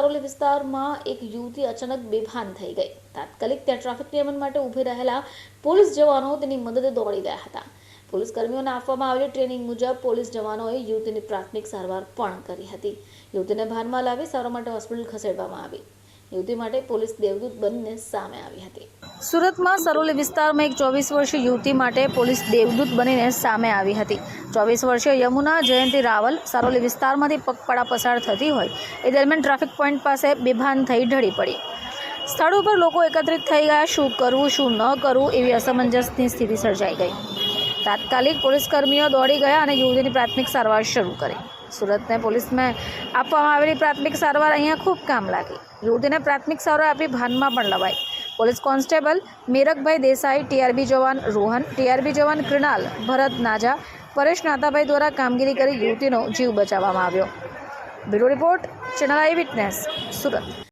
અરોલી વિસ્તારમાં એક યુવતી અચાનક બેભાન થઈ ગઈ. તાત્કાલિક ત્યાં ટ્રાફિક નિયમન માટે ઊભી રહેલા પોલીસ જવાનો તેની મદદે દોડી ગયા હતા. પોલીસ કર્મીઓને આપવામાં આવેલી ટ્રેનિંગ મુજબ પોલીસ જવાનોએ યુવતીની પ્રાથમિક સારવાર પણ કરી હતી. યુવતીને ભાનમાં લાવી સારવાર માટે હોસ્પિટલ ખસેડવામાં આવી. યુવતી માટે પોલીસ દેવદૂત બનીને સામે આવી હતી. સુરતમાં સરોલી વિસ્તારમાં એક ચોવીસ વર્ષીય યુવતી માટે પોલીસ દેવદૂત બનીને સામે આવી હતી. ચોવીસ વર્ષીય યમુના જયંતિ રાવલ સરોલી વિસ્તારમાંથી પગપાળા પસાર થતી હોય, એ દરમિયાન ટ્રાફિક પોઈન્ટ પાસે બેભાન થઈ ઢળી પડી. સ્થળ ઉપર લોકો એકત્રિત થઈ ગયા, શું કરવું, શું ન કરવું એવી અસમંજસની સ્થિતિ સર્જાઈ ગઈ. તાત્કાલિક પોલીસ કર્મીઓ દોડી ગયા અને યુવતીની પ્રાથમિક સારવાર શરૂ કરી. સુરતને પોલીસમાં આપવામાં આવેલી પ્રાથમિક સારવાર અહીંયા ખૂબ કામ લાગી. યુવતીને પ્રાથમિક સારવાર આપી ભાનમાં પણ લવાઈ. Police constable Mirakbhai Desai, TRB જવાન રોહન, ટીઆરબી જવાન કૃણાલ, ભરત નાજા, પરેશ નાતાભાઈ દ્વારા કામગીરી કરી યુવતીનો જીવ બચાવવામાં આવ્યો. Bureau report, channel eye witness, Surat.